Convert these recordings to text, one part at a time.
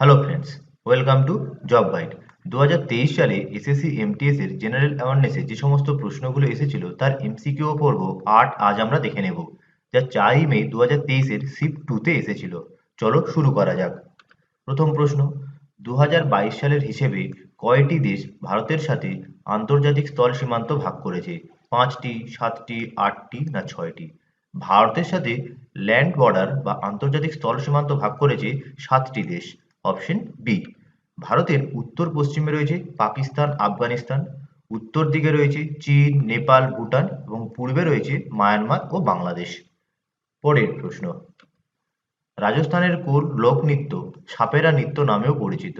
Hello friends welcome to job guide দু হাজার তেইশ সালে এসএসসি এমটিএস এর জেনারেল অ্যাওয়ারনেসে যে সমস্ত প্রশ্নগুলো এসেছিল, তার এমসিকিউ পর্ব আট আজ আমরা দেখে নেব, যা চারই মে দু হাজার তেইশের শিফট টুতে এসেছিল। চলো শুরু করা যাক। প্রথম প্রশ্ন দু হাজার বাইশ সালের হিসেবে কয়টি দেশ ভারতের সাথে আন্তর্জাতিক স্থল সীমান্ত ভাগ করেছে? পাঁচটি, সাতটি, আটটি না ছয়টি? ভারতের সাথে ল্যান্ড বর্ডার বা আন্তর্জাতিক স্থল সীমান্ত ভাগ করেছে সাতটি দেশ। Option B. ভারতের উত্তর পশ্চিমে রয়েছে পাকিস্তান, আফগানিস্তান। উত্তর দিকে রয়েছে চীন, নেপাল, ভুটান এবং পূর্বে রয়েছে মায়ানমার ও বাংলাদেশ। পরের প্রশ্ন। রাজস্থানের কোন লোকনৃত্য সাপেরা নৃত্য নামেও পরিচিত।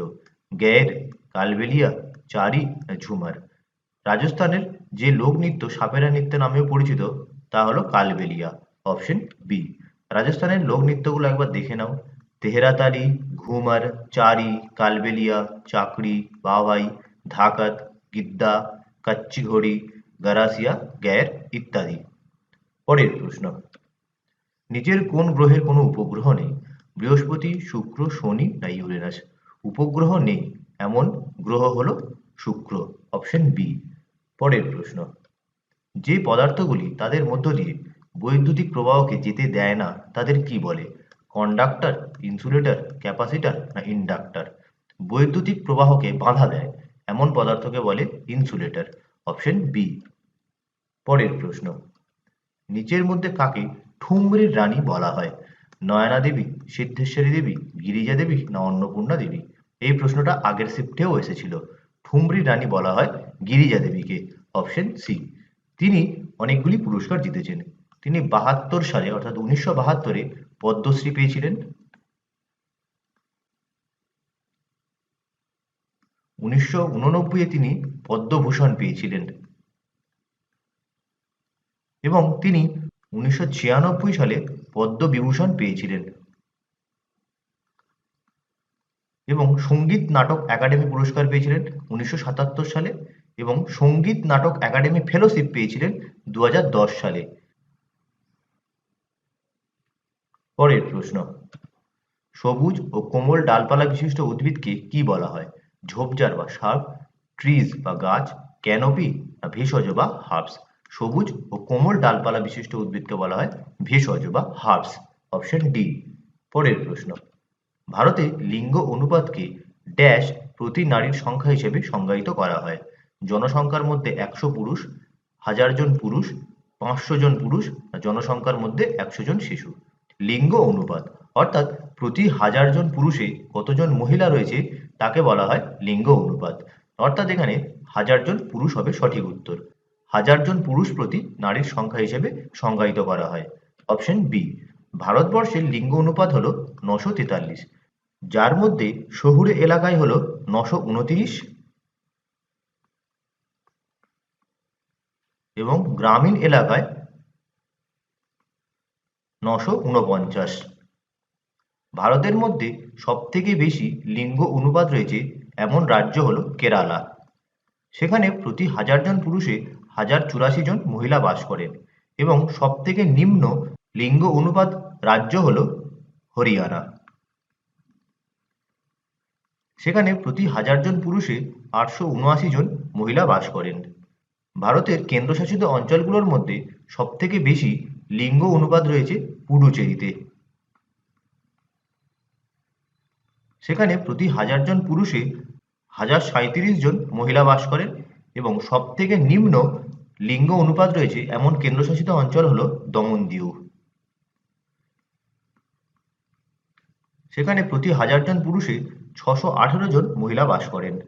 গ্যার কালবেলিয়া, চারি, ঝুমার। রাজস্থানের যে লোকনৃত্য সাপেরা নৃত্য নামেও পরিচিত তা হলো কালবেলিয়া। Option B. রাজস্থানের লোকনৃত্যগুলো একবার দেখে নাও। তেহরাতালি ঘুমার, চারি, কালবেলিয়া, চাকরি, বাওয়াই ধাকাত গিদ্দা কাচ্চি ঘড়ি গারাসিয়া, গ্যার ইত্যাদি। পরের প্রশ্ন। নিচের কোন গ্রহের কোনো উপগ্রহ নেই? বৃহস্পতি, শুক্র, শনি, না ইউরেনাস? উপগ্রহ নেই, এমন গ্রহ হলো শুক্র, অপশন বি। পরের প্রশ্ন। যে পদার্থগুলি তাদের মধ্য দিয়ে বৈদ্যুতিক প্রবাহকে যেতে দেয় না, তাদের কি বলে? কন্ডাক্টর ইনসুলেটর ক্যাপাসিটর না ইন্ডাক্টর বৈদ্যুতিক প্রবাহকে বাধা দেয়, এমন পদার্থকে বলে ইনসুলেটর অপশন বি পরের প্রশ্ন, নিচের মধ্যে কাকে ঠুমরির রানী বলা হয়? নয়না দেবী, সিদ্ধেশ্বরী দেবী, গিরিজা দেবী না অন্নপূর্ণা দেবী? এই প্রশ্নটা আগের শিফটেও এসেছিল। ঠুমরি রানী বলা হয় গিরিজা দেবীকে অপশন সি তিনি অনেকগুলি পুরস্কার জিতেছেন। তিনি বাহাত্তর সালে, অর্থাৎ উনিশশো বাহাত্তরে পদ্মশ্রী পেয়েছিলেন। উনিশশো উননব্বই তিনি পদ্মভূষণ পেয়েছিলেন। এবং তিনি উনিশশো ছিয়ানব্বই সালে পদ্মবিভূষণ পেয়েছিলেন। এবং সংগীত নাটক একাডেমি পুরস্কার পেয়েছিলেন উনিশশো সাতাত্তর সালে এবং সংগীত নাটক একাডেমি ফেলোশিপ পেয়েছিলেন দু হাজার দশ সালে। পরের প্রশ্ন। সবুজ ও কোমল ডালপালা বিশিষ্ট উদ্ভিদকে কি বলা হয়? ঝোপঝাড় বা সার্ভ ট্রিজ বা গাছ, ক্যানোপি না ভেষজ বা হার্বস সবুজ ও কোমল ডালপালা বিশিষ্ট উদ্ভিদকে বলা হয় ভেষজ বা হার্বস অপশন ডি। পরের প্রশ্ন। ভারতে লিঙ্গ অনুপাতকে ড্যাশ প্রতি নারীর সংখ্যা হিসেবে সংজ্ঞায়িত করা হয়। জনসংখ্যার মধ্যে একশো পুরুষ, হাজার জন পুরুষ, পাঁচশো জন পুরুষ জনসংখ্যার মধ্যে একশো জন শিশু? লিঙ্গ অনুপাত। অর্থাৎ প্রতি হাজার জন পুরুষে কতজন মহিলা রয়েছে, তাকে বলা হয় লিঙ্গ অনুপাত। অর্থাৎ এখানে হাজার জন পুরুষ হবে সঠিক উত্তর। হাজার জন পুরুষ প্রতি নারীর সংখ্যা হিসেবে সংজ্ঞায়িত করা হয়। অপশন বি ভারতবর্ষের লিঙ্গ অনুপাত হলো নশো তেতাল্লিশ। যার মধ্যে শহুরে এলাকায় হলো নশো উনতিরিশ এবং গ্রামীণ এলাকায় নশো উনপঞ্চাশ ভারতের মধ্যে সবথেকে বেশি লিঙ্গ অনুপাত রয়েছে এমন রাজ্য হল কেরালা। সেখানে প্রতি হাজার জন পুরুষে হাজার চুরাশি জন মহিলা বাস করেন এবং সবথেকে নিম্ন লিঙ্গ অনুপাত রাজ্য হল হরিয়ানা। সেখানে প্রতি হাজার জন পুরুষে আটশো উনআশি জন মহিলা বাস করেন। ভারতের কেন্দ্রশাসিত অঞ্চলগুলোর মধ্যে সবথেকে বেশি লিঙ্গ অনুপাত রয়েছে পুডুচেরিতে। সেখানে প্রতি হাজার জন পুরুষে হাজার সাঁত্রিশ জন মহিলা বাস করেন এবং সব থেকে নিম্ন লিঙ্গ অনুপাত রয়েছে এমন কেন্দ্রশাসিত অঞ্চল হল দমন দমনদিউ। সেখানে প্রতি হাজার জন পুরুষে ছশো আঠেরো জন মহিলা বাস করেন।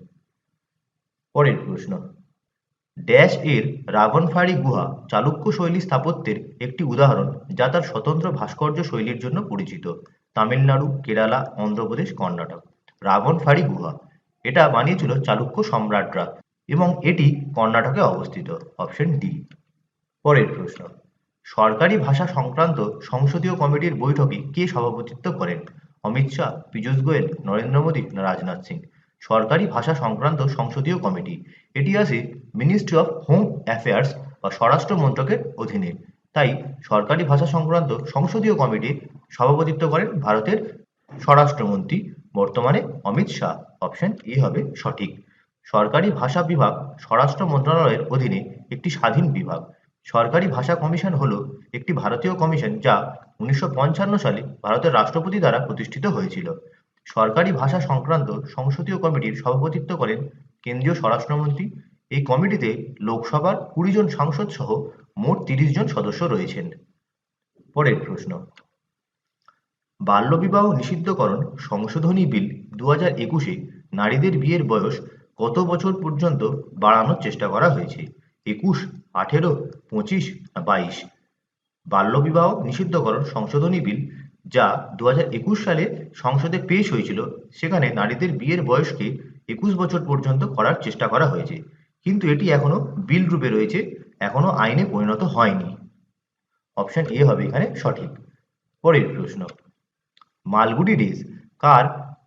পরের প্রশ্ন। ড্যাশ এর রাবণফাড়ি গুহা চালুক্য শৈলী স্থাপত্যের একটি উদাহরণ, যা তার স্বতন্ত্র ভাস্কর্য শৈলীর জন্য পরিচিত। তামিলনাড়ু, কেরালা, অন্ধ্রপ্রদেশ, কর্ণাটক। রাবণফাড়ি গুহা। এটা বানিয়েছিল চালুক্য সম্রাটরা এবং এটি কর্ণাটকে অবস্থিত। Option D. পরের প্রশ্ন। সরকারি ভাষা সংক্রান্ত সংসদীয় কমিটির বৈঠকে কে সভাপতিত্ব করেন? অমিত শাহ, পীযূষ গোয়েল, নরেন্দ্র মোদী রাজনাথ সিং? সরকারি ভাষা সংক্রান্ত সংসদীয় কমিটি। এটি আসে মিনিস্ট্রি অফ হোম অ্যাফেয়ার্স বা স্বরাষ্ট্র মন্ত্রকের অধীনে। তাই সরকারি ভাষা সংক্রান্ত সংসদীয় কমিটির সভাপতিত্ব করেন ভারতের স্বরাষ্ট্রমন্ত্রী, বর্তমানে অমিত শাহ। অপশন এ হবে সঠিক। সরকারি ভাষা বিভাগ স্বরাষ্ট্র মন্ত্রণালয়ের অধীনে একটি স্বাধীন বিভাগ। সরকারি ভাষা কমিশন হল একটি ভারতীয় কমিশন যা উনিশশো পঞ্চান্ন সালে ভারতের রাষ্ট্রপতি দ্বারা প্রতিষ্ঠিত হয়েছিল। সরকারি ভাষা সংক্রান্ত সংসদীয় কমিটির সভাপতিত্ব করেন কেন্দ্রীয় স্বরাষ্ট্রমন্ত্রী। এই কমিটিতে লোকসভার কুড়ি জন সাংসদ সহ মোট তিরিশ জন সদস্য রয়েছেন। পরের প্রশ্ন। বাল্যবিবাহ নিষিদ্ধকরণ সংশোধনী বিল দু হাজার একুশে নারীদের বিয়ের বয়স কত বছর পর্যন্ত বাড়ানোর চেষ্টা করা হয়েছে? একুশ, আঠেরো, পঁচিশ বাইশ? বাল্যবিবাহ নিষিদ্ধকরণ সংশোধনী বিল যা দু সালে সংসদে পেশ হয়েছিল, সেখানে নারীদের বিয়ের বয়সকে একুশ বছর পর্যন্ত করার চেষ্টা করা হয়েছে। কিন্তু এটি এখনও বিল রূপে রয়েছে, এখনও আইনে পরিণত হয়নি। অপশন এ হবে এখানে সঠিক। পরের প্রশ্ন, মালগুডি ডেজ, কার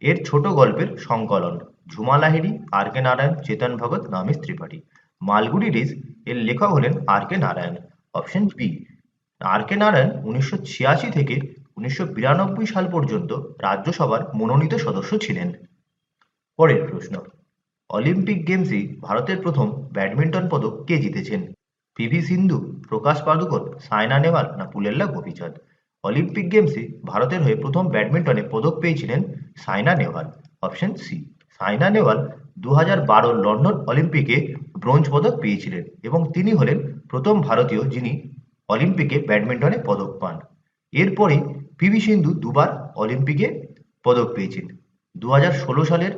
এর ছোট গল্পের সংকলন? ঝুমা লাহিড়ি, আর কে নারায়ণ, চেতন ভগত নামিস ত্রিপাঠী মালগুডি ডেজ এর লেখক হলেন R K Narayan. Option B, R K Narayan উনিশশো ছিয়াশি থেকে উনিশশো বিরানব্বই সাল পর্যন্ত রাজ্যসভার মনোনীত সদস্য ছিলেন। পরের প্রশ্ন, অলিম্পিক গেমসে ভারতের প্রথম ব্যাডমিন্টন পদক কে জিতেছেন? পিভি সিন্ধু, প্রকাশ পাদুকর সায়না নেহওয়াল না পুলেল্লা গোপীচাঁদ? অলিম্পিক গেমসে ভারতের হয়ে প্রথম ব্যাডমিন্টনে পদক পেয়েছিলেন সায়না নেহওয়াল। অপশন সি, সায়না নেহওয়াল দু হাজার বারো লন্ডন অলিম্পিকে ব্রোঞ্জ পদক পেয়েছিলেন এবং তিনি হলেন প্রথম ভারতীয় যিনি অলিম্পিকে ব্যাডমিন্টনে পদক পান। এরপরে পিভি সিন্ধু দুবার অলিম্পিকে পদক পেয়েছেন দু হাজার ষোলো সালের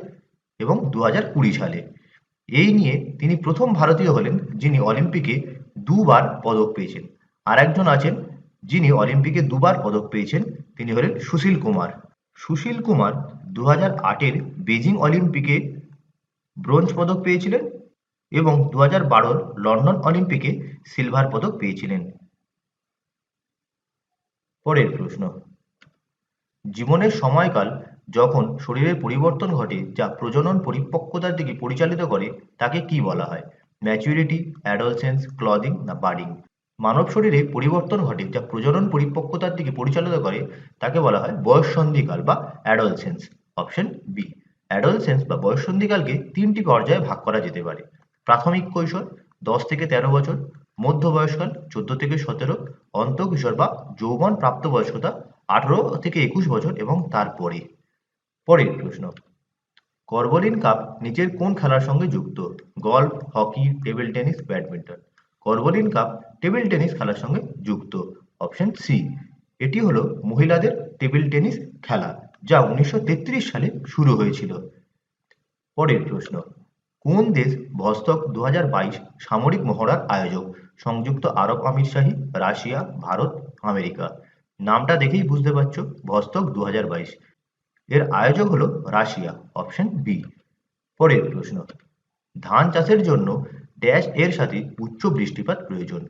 এবং দু হাজার কুড়ি সালে। এই নিয়ে তিনি প্রথম ভারতীয় হলেন যিনি অলিম্পিকে দুবার পদক পেয়েছেন। আর একজন আছেন যিনি অলিম্পিকে দুবার পদক পেয়েছেন, তিনি হলেন সুশীল কুমার। সুশীল কুমার দু হাজার আটের বেজিং অলিম্পিকে ব্রোঞ্জ পদক পেয়েছিলেন এবং দু হাজার বারোর লন্ডন অলিম্পিকে সিলভার পদক পেয়েছিলেন। পরের প্রশ্ন। জীবনের সময়কাল যখন শরীরের পরিবর্তন ঘটে যা প্রজনন পরিপক্কতার দিকে পরিচালিত করে, তাকে কি বলা হয়? ম্যাচুরিটি অ্যাডলসেন্স ক্লদিং না বার্ডিং মানব শরীরে পরিবর্তন ঘটে যা প্রজনন পরিপক্কতার দিকে পরিচালিত করে, তাকে বলা হয় বয়ঃসন্ধিকাল বা অ্যাডলসেন্স অপশন বি অ্যাডলসেন্স বা বয়ঃসন্ধিকালকে তিনটি পর্যায়ে ভাগ করা যেতে পারে। প্রাথমিক কৈশোর, দশ থেকে তেরো বছর মধ্যবয়সকাল চোদ্দ থেকে সতেরো অন্তঃকিশোর বা যৌবন প্রাপ্তবয়স্কতা, আঠারো থেকে একুশ বছর এবং তারপরে। পরের প্রশ্ন, করবলিন কাপ নিচের কোন খেলার সঙ্গে যুক্ত? Golf, hockey, table tennis, badminton. Corbillon cup table tennis খেলার সঙ্গে যুক্ত। অপশন সি, এটি হলো মহিলাদের টেবিল টেনিস খেলা, যা উনিশশো তেত্রিশ সালে শুরু হয়েছিল। পরের প্রশ্ন, কোন দেশ ভস্তক দু হাজার বাইশ সামরিক মহড়ার আয়োজক? সংযুক্ত আরব আমিরশাহী রাশিয়া, ভারত, আমেরিকা। নামটা দেখেই বুঝতে পারছ, ভস্তক দু হাজার বাইশ। এর আয়োজক হলো রাশিয়া, অপশন বি। পরের প্রশ্ন, ধান চাষের জন্য ড্যাশ এর সাথে উচ্চ বৃষ্টিপাত প্রয়োজন।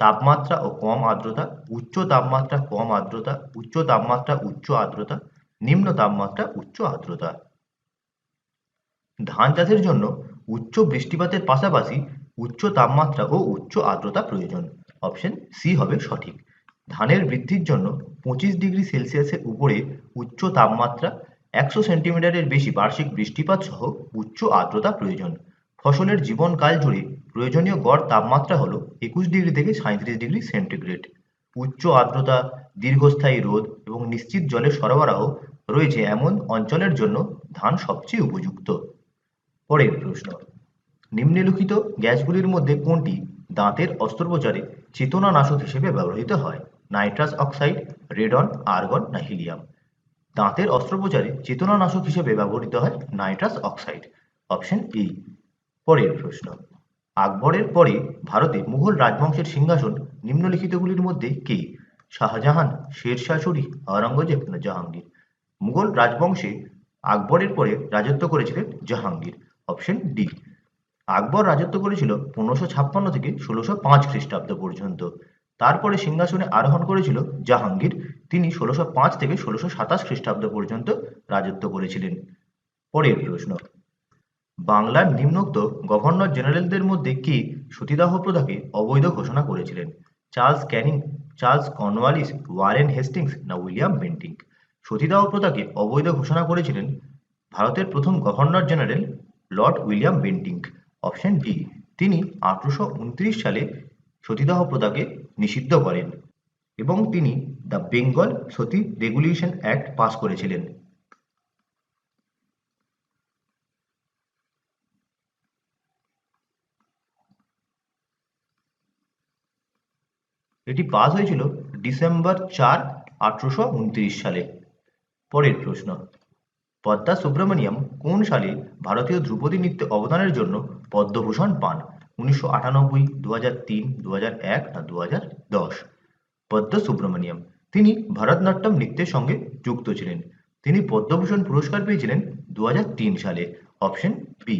তাপমাত্রা ও কম আর্দ্রতা, উচ্চ তাপমাত্রা কম আর্দ্রতা, উচ্চ তাপমাত্রা উচ্চ আর্দ্রতা, নিম্ন তাপমাত্রা উচ্চ আর্দ্রতা। ধান চাষের জন্য উচ্চ বৃষ্টিপাতের পাশাপাশি উচ্চ তাপমাত্রা ও উচ্চ আর্দ্রতা প্রয়োজন। অপশন সি হবে সঠিক। ধানের বৃদ্ধির জন্য পঁচিশ ডিগ্রি সেলসিয়াসের উপরে উচ্চ তাপমাত্রা, একশো সেন্টিমিটারের বেশি বার্ষিক বৃষ্টিপাত সহ উচ্চ আর্দ্রতা প্রয়োজন। ফসলের জীবনকাল জুড়ে প্রয়োজনীয় গড় তাপমাত্রা হল একুশ ডিগ্রি থেকে সাঁত্রিশ ডিগ্রি সেন্টিগ্রেড। উচ্চ আর্দ্রতা, দীর্ঘস্থায়ী রোদ এবং নিশ্চিত জলের সরবরাহ রয়েছে এমন অঞ্চলের জন্য ধান সবচেয়ে উপযুক্ত। পরের প্রশ্ন। নিম্নলিখিত গ্যাসগুলির মধ্যে কোনটি দাঁতের অস্ত্রোপচারে চেতনানাশক হিসেবে ব্যবহৃত হয়? নাইট্রাস অক্সাইড, রেডন, আর্গন, না হিলিয়াম? দাঁতের অস্ত্রোপচারে চেতনানাশক হিসেবে ব্যবহৃত হয় নাইট্রাস অক্সাইড। অপশন ই পরের প্রশ্ন। আকবরের পরে ভারতে মুঘল রাজবংশের সিংহাসন নিম্নলিখিতগুলির মধ্যে কে? শাহজাহান শেরশাহ শরী আওরঙ্গজেব না জাহাঙ্গীর? মুঘল রাজবংশে আকবরের পরে রাজত্ব করেছিলেন জাহাঙ্গীর। Option D. আকবর রাজত্ব করেছিল পনেরোশো ছাপ্পান্ন থেকে ষোলোশো পাঁচ খ্রিস্টাব্দ পর্যন্ত। তারপরে সিংহাসনে আরোহণ করেছিল জাহাঙ্গীর। তিনি ষোলোশো পাঁচ থেকে ষোলোশো সাতাশ খ্রিস্টাব্দ পর্যন্ত রাজত্ব করেছিলেন। পরের প্রশ্ন, বাংলার নিম্নোক্ত গভর্নর জেনারেলদের মধ্যে কে সতীদাহ প্রথাকে অবৈধ ঘোষণা করেছিলেন? Charles Canning, Charles Cornwallis, Warren Hastings না উইলিয়াম বেন্টিং? সতীদাহ প্রথাকে অবৈধ ঘোষণা করেছিলেন ভারতের প্রথম governor general lord William Bentinck option D তিনি আঠারোশো উনত্রিশ সালে সতীদাহ প্রথাকে নিষিদ্ধ করেন এবং তিনি the Bengal sati regulation act pass করেছিলেন। এটি পাস হয়েছিল ডিসেম্বর চার, আঠারোশো উনত্রিশ সালে। পরের প্রশ্ন পদ্মা সুব্রমণিয়াম কোন সালে ভারতীয় ধ্রুপদী নৃত্যে অবদানের জন্য পদ্মভূষণ পান উনিশশো আটানব্বই দু হাজার তিন দু হাজার এক আর দু হাজার দশ। পদ্ম সুব্রমণিয়াম। তিনি ভারতনাট্যম নৃত্যের সঙ্গে যুক্ত ছিলেন। তিনি পদ্মভূষণ পুরস্কার পেয়েছিলেন দু হাজার তিন সালে, অপশন বি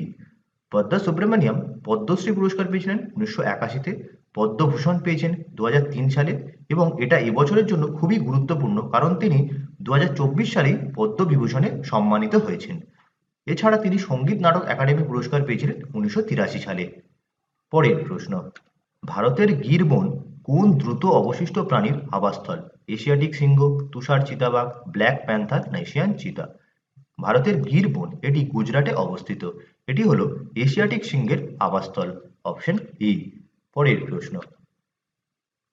পদ্মা সুব্রমণিয়াম পদ্মশ্রী পুরস্কার পেয়েছিলেন উনিশশো একাশিতে, পদ্মভূষণ পেয়েছেন দু হাজার তিন সালে এবং এটা এবছরের জন্য খুবই গুরুত্বপূর্ণ কারণ তিনি দু সালেই পদ্মবিভূষণে সম্মানিত হয়েছেন। এছাড়া তিনি সংগীত নাটক একাডেমি পুরস্কার পেয়েছিলেন উনিশশো তিরাশি সালে। পরের প্রশ্ন, ভারতের গিরবন কোন দ্রুত অবশিষ্ট প্রাণীর আবাসস্থল? এশিয়াটিক সিংহ, তুষার চিতাবাঘ, ব্ল্যাক প্যান্থার না এশিয়ান চিতা। ভারতের গির বন, এটি গুজরাটে অবস্থিত। এটি হলো এশিয়াটিক সিংহের আবাসস্থল, অপশন ই পরের প্রশ্ন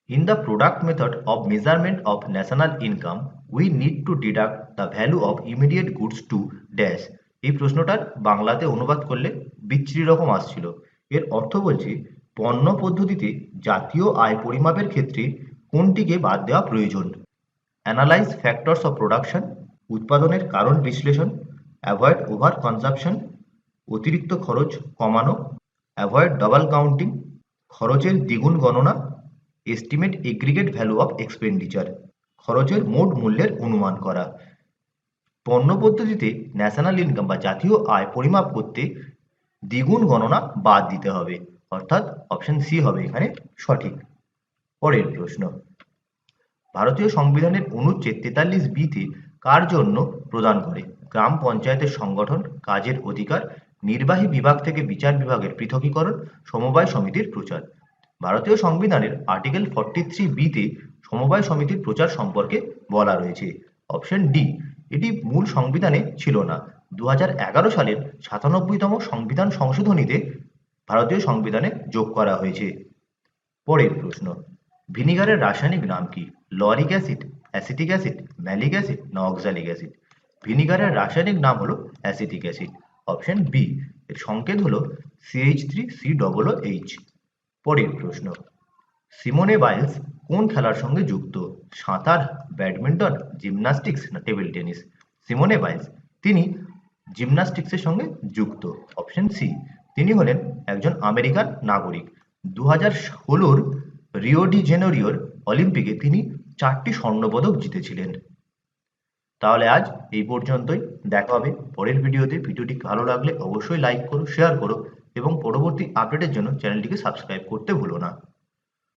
in the product method of measurement of national income we need to deduct the value of immediate goods to dash এই প্রশ্নটার বাংলাতে অনুবাদ করলে বিচ্ছিরি রকম আসছিল। এর অর্থ বলছে, পণ্য পদ্ধতিতে জাতীয় আয় পরিমাপের ক্ষেত্রে কোনটিকে বাদ দেওয়া প্রয়োজন? অ্যানালাইজ ফ্যাক্টরস অফ প্রোডাকশন উৎপাদনের কারণ বিশ্লেষণ অ্যাভয়েড ওভার কনজাপশন অতিরিক্ত খরচ কমানো অ্যাভয়েড ডাবল কাউন্টিং খরচের দ্বিগুণ গণনা estimate aggregate value of expenditure খরচের মোট মূল্যের অনুমান করা। পণ্য পদ্ধতিতে ন্যাশনাল ইনকাম বা জাতীয় আয় পরিমাপ করতে দ্বিগুণ গণনা বাদ দিতে হবে, অর্থাৎ অপশন সি হবে এখানে সঠিক। পরের প্রশ্ন, ভারতীয় সংবিধানের অনুচ্ছেদ তেতাল্লিশ বিতে কার জন্য প্রদান করে? গ্রাম পঞ্চায়েতের সংগঠন, কাজের অধিকার, নির্বাহী বিভাগ থেকে বিচার বিভাগের পৃথকীকরণ, সমবায় সমিতির প্রচার। ভারতীয় সংবিধানের আর্টিকেল ফর্টি থ্রি বিতে সমবায় সমিতির প্রচার সম্পর্কে বলা রয়েছে। অপশন ডি এটি মূল সংবিধানে ছিল না। দু হাজার এগারো সালের সাতানব্বইতম সংবিধান সংশোধনীতে ভারতীয় সংবিধানে যোগ করা হয়েছে। পরের প্রশ্ন, ভিনিগারের রাসায়নিক নাম কি? Lauric acid, acetic acid, malic acid না অক্সালিক অ্যাসিড? ভিনিগারের রাসায়নিক নাম হলো অ্যাসিটিক অ্যাসিড। অপশন বি এর সংকেত হলো CH three C double H পরের প্রশ্ন। সিমোনে বাইলস কোন খেলার সঙ্গে যুক্ত? সাঁতার, ব্যাডমিন্টন, জিমনাস্টিক্স না টেবিল টেনিস? সিমোনে বাইলস, তিনি জিমনাস্টিক্সের সঙ্গে যুক্ত। অপশন সি, তিনি হলেন একজন আমেরিকান নাগরিক। দু হাজার ষোলোর রিও ডি জেনেরিওর অলিম্পিকে তিনি চারটি স্বর্ণপদক জিতেছিলেন। তাহলে আজ এই পর্যন্তই। দেখা হবে পরের ভিডিওতে। ভিডিওটি ভালো লাগলে অবশ্যই লাইক করো, শেয়ার করো। এবং পরবর্তী আপডেটের জন্য চ্যানেলটিকে সাবস্ক্রাইব করতে ভুলো না।